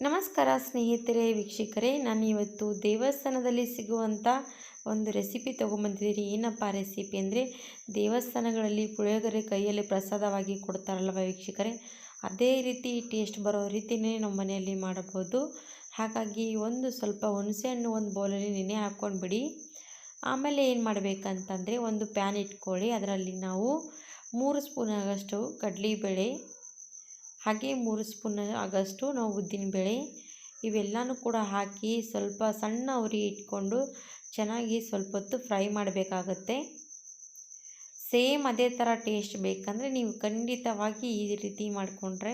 ನಮಸ್ಕಾರ ಸ್ನೇಹಿತರೆ, ವೀಕ್ಷಕರೇ. ನಾನು ಇವತ್ತು ದೇವಸ್ಥಾನದಲ್ಲಿ ಸಿಗುವಂಥ ಒಂದು ರೆಸಿಪಿ ತೊಗೊಂಬಂದಿದ್ದೀನಿ. ಏನಪ್ಪ ರೆಸಿಪಿ ಅಂದರೆ, ದೇವಸ್ಥಾನಗಳಲ್ಲಿ ಪುಳಿಯೋಗರೆ ಕೈಯಲ್ಲಿ ಪ್ರಸಾದವಾಗಿ ಕೊಡ್ತಾರಲ್ವ ವೀಕ್ಷಕರೇ? ಅದೇ ರೀತಿ ಟೇಸ್ಟ್ ಬರೋ ರೀತಿಯೇ ನಮ್ಮ ಮನೆಯಲ್ಲಿ ಮಾಡಬಹುದು. ಹಾಗಾಗಿ ಒಂದು ಸ್ವಲ್ಪ ಹುಣಸೆಹಣ್ಣು ಒಂದು ಬೌಲಲ್ಲಿ ನೆನೆ ಹಾಕ್ಕೊಂಡ್ಬಿಡಿ. ಆಮೇಲೆ ಏನು ಮಾಡಬೇಕಂತಂದರೆ, ಒಂದು ಪ್ಯಾನ್ ಇಟ್ಕೊಳ್ಳಿ. ಅದರಲ್ಲಿ ನಾವು ಮೂರು ಸ್ಪೂನ್ ಆಗಷ್ಟು ಕಡಲೆಬೇಳೆ ಹಾಗೆ ಮೂರು ಸ್ಪೂನ್ ಆಗಷ್ಟು ನಾವು ಉದ್ದಿನಬೇಳೆ ಇವೆಲ್ಲನೂ ಕೂಡ ಹಾಕಿ ಸ್ವಲ್ಪ ಸಣ್ಣ ಉರಿ ಇಟ್ಕೊಂಡು ಚೆನ್ನಾಗಿ ಸ್ವಲ್ಪ ಹೊತ್ತು ಫ್ರೈ ಮಾಡಬೇಕಾಗತ್ತೆ. ಸೇಮ್ ಅದೇ ಥರ ಟೇಸ್ಟ್ ಬೇಕಂದರೆ ನೀವು ಖಂಡಿತವಾಗಿ ಈ ರೀತಿ ಮಾಡಿಕೊಂಡ್ರೆ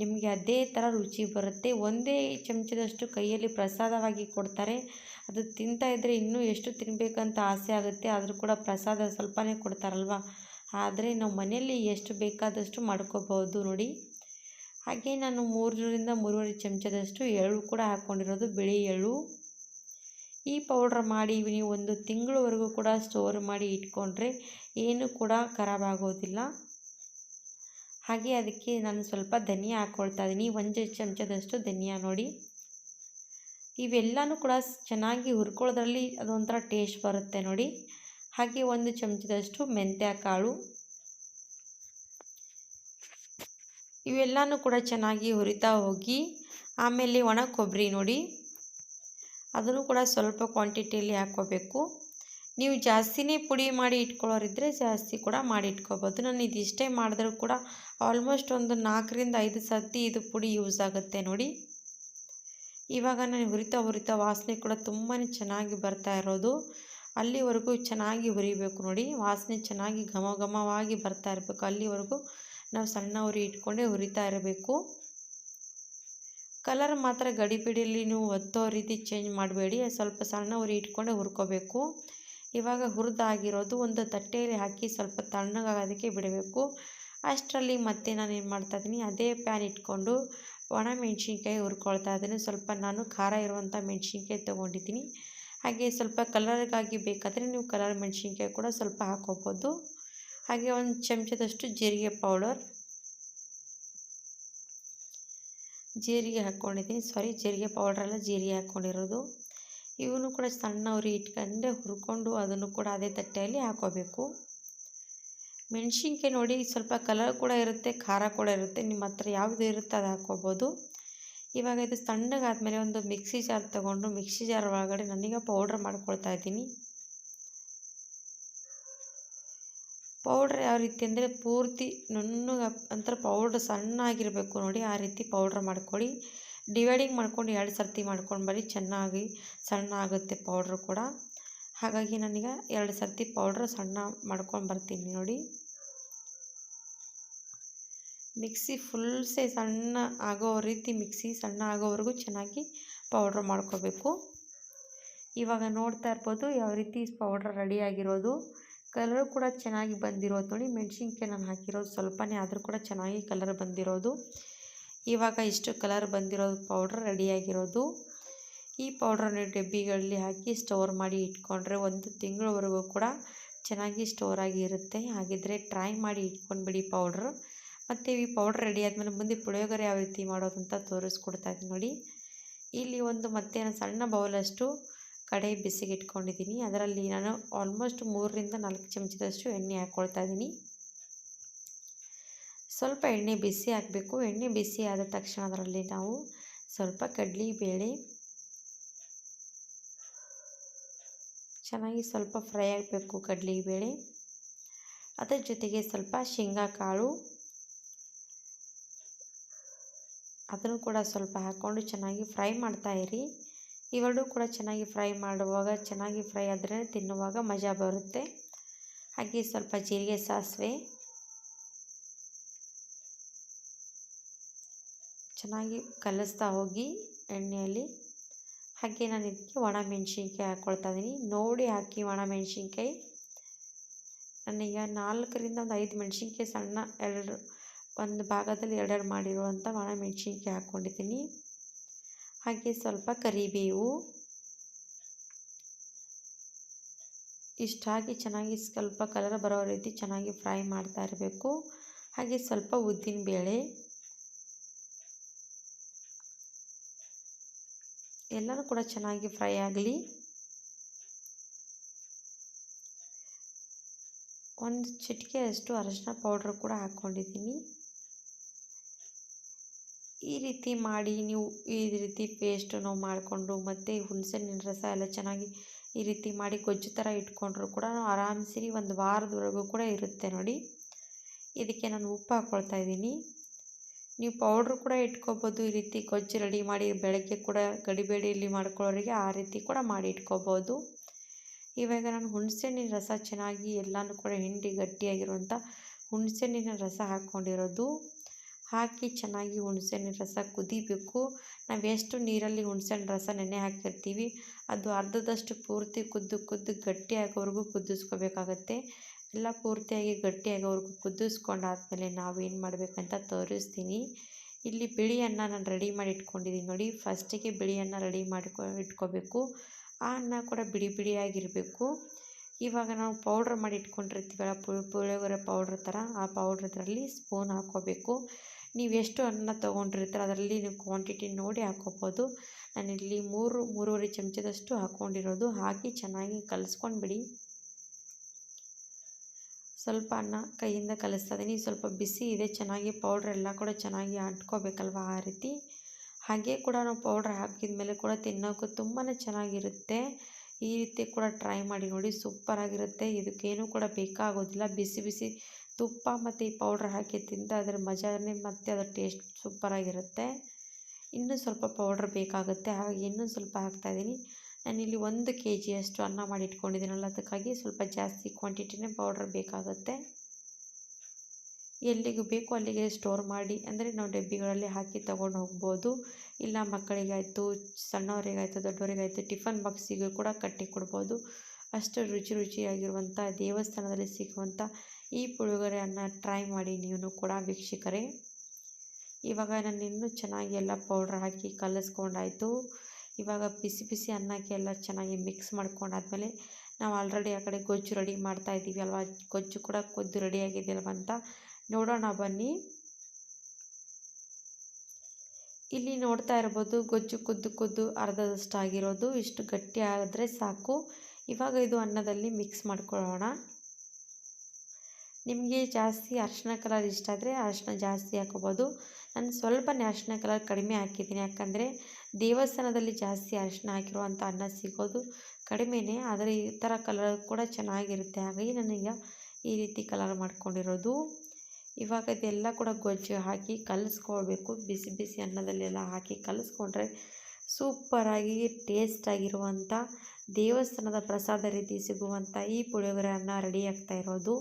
ನಿಮಗೆ ಅದೇ ಥರ ರುಚಿ ಬರುತ್ತೆ. ಒಂದೇ ಚಮಚದಷ್ಟು ಕೈಯಲ್ಲಿ ಪ್ರಸಾದವಾಗಿ ಕೊಡ್ತಾರೆ. ಅದು ತಿಂತಾ ಇದ್ದರೆ ಇನ್ನೂ ಎಷ್ಟು ತಿನ್ನಬೇಕಂತ ಆಸೆ ಆಗುತ್ತೆ, ಆದರೂ ಕೂಡ ಪ್ರಸಾದ ಸ್ವಲ್ಪನೇ ಕೊಡ್ತಾರಲ್ವ? ಆದರೆ ನಾವು ಮನೆಯಲ್ಲಿ ಎಷ್ಟು ಬೇಕಾದಷ್ಟು ಮಾಡ್ಕೋಬೋದು ನೋಡಿ. ಹಾಗೆ ನಾನು ಮೂರರಿಂದ ಮೂರುವರೆ ಚಮಚದಷ್ಟು ಎಳ್ಳು ಕೂಡ ಹಾಕ್ಕೊಂಡಿರೋದು ಬಿಳಿ ಎಳ್ಳು. ಈ ಪೌಡ್ರ್ ಮಾಡಿ ನೀವು ಒಂದು ತಿಂಗಳವರೆಗೂ ಕೂಡ ಸ್ಟೋರ್ ಮಾಡಿ ಇಟ್ಕೊಂಡ್ರೆ ಏನು ಕೂಡ ಖರಾಬ್ ಆಗೋದಿಲ್ಲ. ಹಾಗೆ ಅದಕ್ಕೆ ನಾನು ಸ್ವಲ್ಪ ಧನಿಯಾ ಹಾಕ್ಕೊಳ್ತಾ ಇದ್ದೀನಿ ಒಂದು ಚಮಚದಷ್ಟು ಧನಿಯಾ ನೋಡಿ. ಇವೆಲ್ಲನೂ ಕೂಡ ಚೆನ್ನಾಗಿ ಹುರ್ಕೊಳ್ಳೋದ್ರಲ್ಲಿ ಅದೊಂಥರ ಟೇಸ್ಟ್ ಬರುತ್ತೆ ನೋಡಿ. ಹಾಗೆ ಒಂದು ಚಮಚದಷ್ಟು ಮೆಂತ್ಯ ಕಾಳು ಇವೆಲ್ಲನೂ ಕೂಡ ಚೆನ್ನಾಗಿ ಹುರಿತಾ ಹೋಗಿ, ಆಮೇಲೆ ಒಣ ಕೊಬ್ಬರಿ ನೋಡಿ. ಅದನ್ನು ಕೂಡ ಸ್ವಲ್ಪ ಕ್ವಾಂಟಿಟಿಯಲ್ಲಿ ಹಾಕ್ಕೋಬೇಕು. ನೀವು ಜಾಸ್ತಿನೇ ಪುಡಿ ಮಾಡಿ ಇಟ್ಕೊಳ್ಳೋರಿದ್ದರೆ ಜಾಸ್ತಿ ಕೂಡ ಮಾಡಿ ಇಟ್ಕೋಬೋದು. ನಾನು ಇದಿಷ್ಟೇ ಮಾಡಿದ್ರೂ ಕೂಡ ಆಲ್ಮೋಸ್ಟ್ ಒಂದು ನಾಲ್ಕರಿಂದ ಐದು ಸರ್ತಿ ಇದು ಪುಡಿ ಯೂಸ್ ಆಗುತ್ತೆ ನೋಡಿ. ಇವಾಗ ನಾನು ಹುರಿತಾ ಹುರಿತಾ ವಾಸನೆ ಕೂಡ ತುಂಬಾ ಚೆನ್ನಾಗಿ ಬರ್ತಾ ಇರೋದು. ಅಲ್ಲಿವರೆಗೂ ಚೆನ್ನಾಗಿ ಹುರಿಬೇಕು ನೋಡಿ. ವಾಸನೆ ಚೆನ್ನಾಗಿ ಘಮ ಘಮವಾಗಿ ಬರ್ತಾ ಇರಬೇಕು ಅಲ್ಲಿವರೆಗೂ. ನಾವು ಸಣ್ಣ ಉರಿ ಇಟ್ಕೊಂಡೇ ಹುರಿತಾ ಇರಬೇಕು. ಕಲರ್ ಮಾತ್ರ ಗಡಿಬಿಡಿಯಲ್ಲಿ ನೀವು ಒತ್ತೋ ರೀತಿ ಚೇಂಜ್ ಮಾಡಬೇಡಿ. ಸ್ವಲ್ಪ ಸಣ್ಣ ಉರಿ ಇಟ್ಕೊಂಡೆ ಹುರ್ಕೋಬೇಕು. ಇವಾಗ ಹುರಿದಾಗಿರೋದು ಒಂದು ತಟ್ಟೆಯಲ್ಲಿ ಹಾಕಿ ಸ್ವಲ್ಪ ತಣ್ಣಗಾಗೋದಕ್ಕೆ ಬಿಡಬೇಕು. ಅಷ್ಟರಲ್ಲಿ ಮತ್ತೆ ನಾನು ಏನು ಮಾಡ್ತಾಯಿದ್ದೀನಿ ಅದೇ ಪ್ಯಾನ್ ಇಟ್ಕೊಂಡು ಒಣ ಮೆಣಸಿನ್ಕಾಯಿ ಹುರ್ಕೊಳ್ತಾ ಇದ್ದೀನಿ. ಸ್ವಲ್ಪ ನಾನು ಖಾರ ಇರುವಂಥ ಮೆಣಸಿನ್ಕಾಯಿ ತೊಗೊಂಡಿದ್ದೀನಿ. ಹಾಗೆ ಸ್ವಲ್ಪ ಕಲರ್ಗಾಗಿ ಬೇಕಾದರೆ ನೀವು ಕಲರ್ ಮೆಣಸಿನ್ಕಾಯಿ ಕೂಡ ಸ್ವಲ್ಪ ಹಾಕ್ಕೋಬೋದು ಹಾಗೆ ಒಂದು ಚಮಚದಷ್ಟು ಜೀರಿಗೆ ಪೌಡರ್. ಜೀರಿಗೆ ಹಾಕ್ಕೊಂಡಿದ್ದೀನಿ. ಸಾರಿ ಜೀರಿಗೆ ಪೌಡ್ರಲ್ಲ ಜೀರಿಗೆ ಹಾಕ್ಕೊಂಡಿರೋದು. ಇವನು ಕೂಡ ಸಣ್ಣ ಉರಿ ಇಟ್ಕೊಂಡೆ ಹುರ್ಕೊಂಡು ಅದನ್ನು ಕೂಡ ಅದೇ ತಟ್ಟೆಯಲ್ಲಿ ಹಾಕೋಬೇಕು. ಮೆಣಸಿನ್ಕಾಯಿ ನೋಡಿ, ಸ್ವಲ್ಪ ಕಲರ್ ಕೂಡ ಇರುತ್ತೆ, ಖಾರ ಕೂಡ ಇರುತ್ತೆ. ನಿಮ್ಮ ಹತ್ರ ಯಾವುದು ಇರುತ್ತೆ ಅದು ಹಾಕ್ಕೋಬೋದು. ಇವಾಗ ಇದು ತಣ್ಣಗಾದ್ಮೇಲೆ ಒಂದು ಮಿಕ್ಸಿ ಜಾರ್ ತೊಗೊಂಡು, ಮಿಕ್ಸಿ ಜಾರ್ ಒಳಗಡೆ ನನಗೆ ಪೌಡ್ರ್ ಮಾಡ್ಕೊಳ್ತಾ ಇದ್ದೀನಿ. ಪೌಡ್ರ್ ಯಾವ ರೀತಿ ಅಂದರೆ ಪೂರ್ತಿ ನುಣ್ಣಗೆ ಅಂತರ ಪೌಡ್ರ್ ಸಣ್ಣ ಆಗಿರಬೇಕು ನೋಡಿ, ಆ ರೀತಿ ಪೌಡ್ರ್ ಮಾಡ್ಕೊಳ್ಳಿ. ಡಿವೈಡಿಂಗ್ ಮಾಡ್ಕೊಂಡು ಎರಡು ಸರ್ತಿ ಮಾಡ್ಕೊಂಡು ಬರೀ ಚೆನ್ನಾಗಿ ಸಣ್ಣ ಆಗುತ್ತೆ ಪೌಡ್ರ್ ಕೂಡ. ಹಾಗಾಗಿ ನನಗೆ ಎರಡು ಸರ್ತಿ ಪೌಡ್ರ್ ಸಣ್ಣ ಮಾಡ್ಕೊಂಡು ಬರ್ತೀನಿ ನೋಡಿ. ಮಿಕ್ಸಿ ಫುಲ್ ಸೇ ಸಣ್ಣ ಆಗೋ ರೀತಿ ಮಿಕ್ಸಿ ಸಣ್ಣ ಆಗೋವರೆಗೂ ಚೆನ್ನಾಗಿ ಪೌಡ್ರ್ ಮಾಡ್ಕೋಬೇಕು. ಇವಾಗ ನೋಡ್ತಾ ಇರ್ಬೋದು ಯಾವ ರೀತಿ ಪೌಡ್ರ್ ರೆಡಿಯಾಗಿರೋದು ಕಲರ್ ಕೂಡ ಚೆನ್ನಾಗಿ ಬಂದಿರೋದು ನೋಡಿ. ಮೆಣಸಿನ್ಕಾಯಿ ನಾನು ಹಾಕಿರೋದು ಸ್ವಲ್ಪನೇ, ಆದರೂ ಕೂಡ ಚೆನ್ನಾಗಿ ಕಲರ್ ಬಂದಿರೋದು. ಇವಾಗ ಇಷ್ಟು ಕಲರ್ ಬಂದಿರೋದು ಪೌಡ್ರ್ ರೆಡಿಯಾಗಿರೋದು ಈ ಪೌಡ್ರನ್ನ ಡಬ್ಬಿಗಳಲ್ಲಿ ಹಾಕಿ ಸ್ಟೋರ್ ಮಾಡಿ ಇಟ್ಕೊಂಡ್ರೆ ಒಂದು ತಿಂಗಳವರೆಗೂ ಕೂಡ ಚೆನ್ನಾಗಿ ಸ್ಟೋರ್ ಆಗಿ ಇರುತ್ತೆ. ಹಾಗಿದ್ದರೆ ಟ್ರೈ ಮಾಡಿ ಇಟ್ಕೊಂಡ್ಬಿಡಿ ಪೌಡ್ರ್ ಮತ್ತು ಈ ಪೌಡ್ರ್ ರೆಡಿ ಆದಮೇಲೆ ಮುಂದೆ ಪುಳಿಯೋಗರೆ ಯಾವ ರೀತಿ ಮಾಡೋದು ಅಂತ ತೋರಿಸ್ಕೊಡ್ತಾ ಇದ್ದೀನಿ ನೋಡಿ. ಇಲ್ಲಿ ಒಂದು ಮತ್ತೆ ಸಣ್ಣ ಬೌಲಷ್ಟು ಕಡೆ ಬಿಸಿಗೆ ಇಟ್ಕೊಂಡಿದ್ದೀನಿ ಅದರಲ್ಲಿ ನಾನು ಆಲ್ಮೋಸ್ಟ್ ಮೂರರಿಂದ ನಾಲ್ಕು ಚಮಚದಷ್ಟು ಎಣ್ಣೆ ಹಾಕ್ಕೊಳ್ತಾ ಇದ್ದೀನಿ ಸ್ವಲ್ಪ ಎಣ್ಣೆ ಬಿಸಿ ಹಾಕಬೇಕು. ಎಣ್ಣೆ ಬಿಸಿ ಆದ ತಕ್ಷಣ ಅದರಲ್ಲಿ ನಾವು ಸ್ವಲ್ಪ ಕಡ್ಲಿ ಬೇಳೆ ಚೆನ್ನಾಗಿ ಸ್ವಲ್ಪ ಫ್ರೈ ಆಗಬೇಕು ಕಡ್ಲಿ ಬೇಳೆ. ಅದರ ಜೊತೆಗೆ ಸ್ವಲ್ಪ ಶೇಂಗಾ ಕಾಳು. ಅದನ್ನು ಕೂಡ ಸ್ವಲ್ಪ ಹಾಕ್ಕೊಂಡು ಚೆನ್ನಾಗಿ ಫ್ರೈ ಮಾಡ್ತಾಯಿರಿ. ಇವೆರಡೂ ಕೂಡ ಚೆನ್ನಾಗಿ ಫ್ರೈ ಮಾಡುವಾಗ, ಚೆನ್ನಾಗಿ ಫ್ರೈ ಆದರೆ ತಿನ್ನುವಾಗ ಮಜಾ ಬರುತ್ತೆ. ಹಾಗೆ ಸ್ವಲ್ಪ ಜೀರಿಗೆ ಸಾಸಿವೆ. ಚೆನ್ನಾಗಿ ಕಲಿಸ್ತಾ ಹೋಗಿ ಎಣ್ಣೆಯಲ್ಲಿ. ಹಾಗೆ ನಾನು ಇದಕ್ಕೆ ಒಣ ಮೆಣಸಿನ್ಕಾಯಿ ಹಾಕ್ಕೊಳ್ತಾ ಇದ್ದೀನಿ. ನೋಡಿ ಹಾಕಿ ಒಣ ಮೆಣಸಿನ್ಕಾಯಿ. ನಾನೀಗ ನಾಲ್ಕರಿಂದ ಒಂದು ಐದು ಮೆಣಸಿನ್ಕಾಯಿ ಸಣ್ಣ ಎರಡು, ಒಂದು ಭಾಗದಲ್ಲಿ ಎರಡೆರಡು ಮಾಡಿರುವಂಥ ಒಣ ಮೆಣಸಿನ್ಕಾಯಿ ಹಾಕ್ಕೊಂಡಿದ್ದೀನಿ. ಹಾಗೆ ಸ್ವಲ್ಪ ಕರಿಬೇವು. ಇಷ್ಟಾಗಿ ಚೆನ್ನಾಗಿ ಸ್ವಲ್ಪ ಕಲರ್ ಬರೋ ರೀತಿ ಚೆನ್ನಾಗಿ ಫ್ರೈ ಮಾಡ್ತಾ ಇರಬೇಕು. ಹಾಗೆ ಸ್ವಲ್ಪ ಉದ್ದಿನಬೇಳೆ ಎಲ್ಲರೂ ಕೂಡ ಚೆನ್ನಾಗಿ ಫ್ರೈ ಆಗಲಿ. ಒಂದು ಚಿಟಿಕೆಯಷ್ಟು ಅರಶಿನ ಪೌಡ್ರ್ ಕೂಡ ಹಾಕ್ಕೊಂಡಿದ್ದೀನಿ. ಈ ರೀತಿ ಮಾಡಿ ನೀವು ಈ ರೀತಿ ಪೇಸ್ಟನ್ನು ಮಾಡಿಕೊಂಡು ಮತ್ತು ಹುಣಸೆಹಣ್ಣಿನ ರಸ ಎಲ್ಲ ಚೆನ್ನಾಗಿ ಈ ರೀತಿ ಮಾಡಿ ಗೊಜ್ಜು ಥರ ಇಟ್ಕೊಂಡ್ರು ಕೂಡ ಆರಾಮ್ಸಿರಿ ಒಂದು ವಾರದವರೆಗೂ ಕೂಡ ಇರುತ್ತೆ ನೋಡಿ. ಇದಕ್ಕೆ ನಾನು ಉಪ್ಪು ಹಾಕ್ಕೊಳ್ತಾ ಇದ್ದೀನಿ. ನೀವು ಪೌಡ್ರ್ ಕೂಡ ಇಟ್ಕೋಬೋದು, ಈ ರೀತಿ ಗೊಜ್ಜು ರೆಡಿ ಮಾಡಿ ಬೆಳಗ್ಗೆ ಕೂಡ ಗಡಿಬೇಡಿಯಲ್ಲಿ ಮಾಡ್ಕೊಳ್ಳೋರಿಗೆ ಆ ರೀತಿ ಕೂಡ ಮಾಡಿ ಇಟ್ಕೋಬೋದು. ಇವಾಗ ನಾನು ಹುಣಸೆಹಣ್ಣಿನ ರಸ ಚೆನ್ನಾಗಿ ಎಲ್ಲನೂ ಕೂಡ ಹಿಂಡಿ ಗಟ್ಟಿಯಾಗಿರುವಂಥ ಹುಣಸೆಹಣ್ಣಿನ ರಸ ಹಾಕ್ಕೊಂಡಿರೋದು ಹಾಕಿ ಚೆನ್ನಾಗಿ ಹುಣಸೆಹಣ್ಣಿನ ರಸ ಕುದಿಬೇಕು. ನಾವು ಎಷ್ಟು ನೀರಲ್ಲಿ ಹುಣಸೆಹಣ್ಣು ರಸ ನೆನೆ ಹಾಕಿರ್ತೀವಿ, ಅದು ಅರ್ಧದಷ್ಟು ಪೂರ್ತಿ ಕುದ್ದು ಕುದ್ದು ಗಟ್ಟಿ ಆಗೋವರೆಗೂ ಕುದಿಸ್ಕೋಬೇಕಾಗತ್ತೆ. ಎಲ್ಲ ಪೂರ್ತಿಯಾಗಿ ಗಟ್ಟಿ ಆಗೋವರೆಗೂ ಕುದಿಸ್ಕೊಂಡಾದ್ಮೇಲೆ ನಾವು ಏನು ಮಾಡಬೇಕಂತ ತೋರಿಸ್ತೀನಿ. ಇಲ್ಲಿ ಬಿಳಿ ಅನ್ನ ನಾನು ರೆಡಿ ಮಾಡಿ ಇಟ್ಕೊಂಡಿದ್ದೀನಿ ನೋಡಿ. ಫಸ್ಟಿಗೆ ಬಿಳಿ ಅನ್ನ ರೆಡಿ ಮಾಡಿಕೊ, ಇಟ್ಕೋಬೇಕು. ಆ ಅನ್ನ ಕೂಡ ಬಿಡಿ ಬಿಡಿಯಾಗಿರಬೇಕು. ಇವಾಗ ನಾವು ಪೌಡ್ರ್ ಮಾಡಿ ಇಟ್ಕೊಂಡಿರ್ತೀವಲ್ಲ ಪುಳಿಯೋಗರೆ ಪೌಡ್ರ್ ಥರ ಆ ಪೌಡ್ರ್ ಇದರಲ್ಲಿ ಸ್ಪೂನ್ ಹಾಕ್ಕೋಬೇಕು ನೀವು ಎಷ್ಟು ಅನ್ನ ತೊಗೊಂಡಿರ್ತೀರ ಅದರಲ್ಲಿ ನೀವು ಕ್ವಾಂಟಿಟಿ ನೋಡಿ ಹಾಕ್ಕೋಬೋದು ನಾನಿಲ್ಲಿ ಮೂರು, ಮೂರುವರೆ ಚಮಚದಷ್ಟು ಹಾಕ್ಕೊಂಡಿರೋದು ಹಾಕಿ ಚೆನ್ನಾಗಿ ಕಲಸ್ಕೊಂಡ್ಬಿಡಿ. ಸ್ವಲ್ಪ ಅನ್ನ ಕೈಯಿಂದ ಕಲಿಸ್ತಾ ಇದ್ದೀನಿ ಸ್ವಲ್ಪ ಬಿಸಿ ಇದೆ, ಚೆನ್ನಾಗಿ ಪೌಡ್ರ್ ಎಲ್ಲ ಕೂಡ ಚೆನ್ನಾಗಿ ಅಂಟ್ಕೋಬೇಕಲ್ವ ಆ ರೀತಿ. ಹಾಗೆ ಕೂಡ ನಾವು ಪೌಡ್ರ್ ಹಾಕಿದ ಮೇಲೆ ಕೂಡ ತಿನ್ನೋಕ್ಕೂ ತುಂಬಾ ಚೆನ್ನಾಗಿರುತ್ತೆ. ಈ ರೀತಿ ಕೂಡ ಟ್ರೈ ಮಾಡಿ ನೋಡಿ, ಸೂಪರಾಗಿರುತ್ತೆ. ಇದಕ್ಕೇನು ಕೂಡ ಬೇಕಾಗೋದಿಲ್ಲ. ಬಿಸಿ ಬಿಸಿ ತುಪ್ಪ ಮತ್ತು ಈ ಪೌಡ್ರ್ ಹಾಕಿ ತಿಂದರೆ ಅದರ ಮಜಾನೇ ಮತ್ತು ಅದರ ಟೇಸ್ಟ್ ಸೂಪರಾಗಿರುತ್ತೆ ಇನ್ನೂ ಸ್ವಲ್ಪ ಪೌಡ್ರ್ ಬೇಕಾಗುತ್ತೆ. ಹಾಗೆ ಇನ್ನೂ ಸ್ವಲ್ಪ ಹಾಕ್ತಾಯಿದ್ದೀನಿ ನಾನಿಲ್ಲಿ ಒಂದು ಕೆ ಜಿಯಷ್ಟು ಅನ್ನ ಮಾಡಿ ಇಟ್ಕೊಂಡಿದ್ದೀನಲ್ಲ, ಅದಕ್ಕಾಗಿ ಸ್ವಲ್ಪ ಜಾಸ್ತಿ ಕ್ವಾಂಟಿಟಿನೇ ಪೌಡ್ರ್ ಬೇಕಾಗುತ್ತೆ. ಎಲ್ಲಿಗೆ ಬೇಕು ಅಲ್ಲಿಗೆ ಸ್ಟೋರ್ ಮಾಡಿ, ಅಂದರೆ ನಾವು ಡಬ್ಬಿಗಳಲ್ಲಿ ಹಾಕಿ ತೊಗೊಂಡು ಹೋಗ್ಬೋದು. ಇಲ್ಲ ಮಕ್ಕಳಿಗಾಯಿತು, ಸಣ್ಣವರಿಗಾಯಿತು, ದೊಡ್ಡವರಿಗಾಯಿತು, ಟಿಫನ್ ಬಾಕ್ಸಿಗೂ ಕೂಡ ಕಟ್ಟಿ ಕೊಡ್ಬೋದು. ಅಷ್ಟು ರುಚಿ ರುಚಿಯಾಗಿರುವಂಥ ದೇವಸ್ಥಾನದಲ್ಲಿ ಸಿಗುವಂಥ ಈ ಪುಳಿಯೋಗರೆಯನ್ನು ಟ್ರೈ ಮಾಡಿ ನೀವು ಕೂಡ ವೀಕ್ಷಕರೇ. ಇವಾಗ ನಾನು ಇನ್ನೂ ಚೆನ್ನಾಗಿ ಎಲ್ಲ ಪೌಡ್ರ್ ಹಾಕಿ ಕಲಿಸ್ಕೊಂಡಾಯಿತು. ಇವಾಗ ಬಿಸಿ ಬಿಸಿ ಅನ್ನಕ್ಕೆ ಎಲ್ಲ ಚೆನ್ನಾಗಿ ಮಿಕ್ಸ್ ಮಾಡ್ಕೊಂಡಾದ್ಮೇಲೆ ನಾವು ಆಲ್ರೆಡಿ ಆ ಕಡೆ ಗೊಜ್ಜು ರೆಡಿ ಮಾಡ್ತಾ ಇದ್ದೀವಿ ಅಲ್ವಾ? ಗೊಜ್ಜು ಕೂಡ ಕೊದ್ದು ರೆಡಿಯಾಗಿದೆಯಲ್ವ ಅಂತ ನೋಡೋಣ ಬನ್ನಿ. ಇಲ್ಲಿ ನೋಡ್ತಾ ಇರ್ಬೋದು ಗೊಜ್ಜು ಕುದ್ದು ಕುದ್ದು ಅರ್ಧದಷ್ಟು ಆಗಿರೋದು ಇಷ್ಟು ಗಟ್ಟಿ ಆದರೆ ಸಾಕು. ಇವಾಗ ಇದು ಅನ್ನದಲ್ಲಿ ಮಿಕ್ಸ್ ಮಾಡ್ಕೊಳ್ಳೋಣ. ನಿಮಗೆ ಜಾಸ್ತಿ ಅರಿಶಿನ ಕಲರ್ ಇಷ್ಟ ಆದರೆ ಅರಿಶಿನ ಜಾಸ್ತಿ ಹಾಕೋಬೋದು ನಾನು ಸ್ವಲ್ಪನೇ ಅರಿಶಿನ ಕಲರ್ ಕಡಿಮೆ ಹಾಕಿದ್ದೀನಿ. ಯಾಕಂದರೆ ದೇವಸ್ಥಾನದಲ್ಲಿ ಜಾಸ್ತಿ ಅರಿಶಿನ ಹಾಕಿರುವಂಥ ಅನ್ನ ಸಿಗೋದು ಕಡಿಮೆನೇ, ಆದರೆ ಈ ಥರ ಕಲರ್ ಕೂಡ ಚೆನ್ನಾಗಿರುತ್ತೆ. ಹಾಗಾಗಿ ನಾನೀಗ ಈ ರೀತಿ ಕಲರ್ ಮಾಡ್ಕೊಂಡಿರೋದು. ಇವಾಗ ಇದೆಲ್ಲ ಕೂಡ ಗೊಜ್ಜು ಹಾಕಿ ಕಲಿಸ್ಕೊಳ್ಬೇಕು. ಬಿಸಿ ಬಿಸಿ ಅನ್ನದಲ್ಲೆಲ್ಲ ಹಾಕಿ ಕಲಿಸ್ಕೊಂಡ್ರೆ ಸೂಪರಾಗಿ ಟೇಸ್ಟಾಗಿರುವಂಥ ದೇವಸ್ಥಾನದ ಪ್ರಸಾದ ರೀತಿ ಸಿಗುವಂಥ ಈ ಪುಳಿಯೋಗರೆ ಅನ್ನ ರೆಡಿ ಆಗ್ತಾ ಇರೋದು.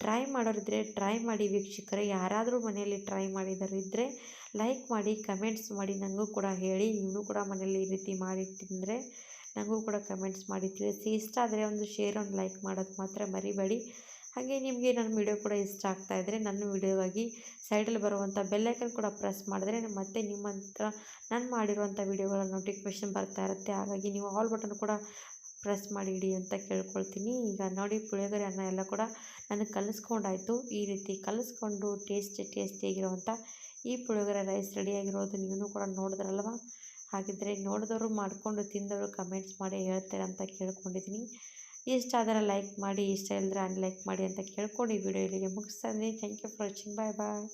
ಟ್ರೈ ಮಾಡೋರಿದ್ರೆ ಟ್ರೈ ಮಾಡಿ ವೀಕ್ಷಕರೇ. ಯಾರಾದರೂ ಮನೆಯಲ್ಲಿ ಟ್ರೈ ಮಾಡಿದರಿದ್ದರೆ ಲೈಕ್ ಮಾಡಿ ಕಮೆಂಟ್ಸ್ ಮಾಡಿ ನನಗೂ ಕೂಡ ಹೇಳಿ. ನೀವು ಕೂಡ ಮನೆಯಲ್ಲಿ ಈ ರೀತಿ ಮಾಡಿ ತಿಂದರೆ ನನಗೂ ಕೂಡ ಕಮೆಂಟ್ಸ್ ಮಾಡಿ ತಿಳಿಸಿ. ಇಷ್ಟ ಆದರೆ ಒಂದು ಶೇರ್ ಒಂದು ಲೈಕ್ ಮಾಡೋದು ಮಾತ್ರ ಮರಿಬೇಡಿ. ಹಾಗೆ ನಿಮಗೆ ನನ್ನ ವಿಡಿಯೋ ಕೂಡ ಇಷ್ಟ ಆಗ್ತಾ ಇದ್ದರೆ ನನ್ನ ವಿಡಿಯೋವಾಗಿ ಸೈಡಲ್ಲಿ ಬರುವಂಥ ಬೆಲ್ಲೈಕನ್ ಕೂಡ ಪ್ರೆಸ್ ಮಾಡಿದ್ರೆ ಮತ್ತೆ ನಿಮ್ಮ ಹತ್ರ, ನಾನು ಮಾಡಿರುವಂಥ ವಿಡಿಯೋಗಳ ನೋಟಿಫಿಕೇಷನ್ ಬರ್ತಾ ಇರುತ್ತೆ. ಹಾಗಾಗಿ ನೀವು ಆಲ್ ಬಟನ್ ಕೂಡ ಪ್ರೆಸ್ ಮಾಡಿ ಇಡಿ ಅಂತ ಕೇಳ್ಕೊಳ್ತೀನಿ. ಈಗ ನೋಡಿ ಪುಳಿಯೋಗರೆ ಅನ್ನ ಎಲ್ಲ ಕೂಡ ನನಗೆ ಕಲಿಸ್ಕೊಂಡಾಯಿತು. ಈ ರೀತಿ ಕಲಿಸ್ಕೊಂಡು ಟೇಸ್ಟಿ ಟೇಸ್ಟಿಯಾಗಿರುವಂಥ ಈ ಪುಳಿಯೋಗರೆ ರೈಸ್ ರೆಡಿಯಾಗಿರೋದು ನೀವು ಕೂಡ ನೋಡಿದ್ರಲ್ವ? ಹಾಗಿದ್ದರೆ ನೋಡಿದವರು ಮಾಡಿಕೊಂಡು ತಿಂದವರು ಕಮೆಂಟ್ಸ್ ಮಾಡಿ ಹೇಳ್ತಾರೆ ಅಂತ ಕೇಳ್ಕೊಂಡಿದ್ದೀನಿ. ಇಷ್ಟ ಆದರೆ ಲೈಕ್ ಮಾಡಿ, ಇಷ್ಟ ಇಲ್ಲದ್ರೆ ಅನ್ಲೈಕ್ ಮಾಡಿ ಅಂತ ಕೇಳ್ಕೊಂಡು ಈ ವಿಡಿಯೋ ಇಲ್ಲಿಗೆ ಮುಗಿಸ್ತಾ ಇದ್ದೀನಿ thank you for watching bye bye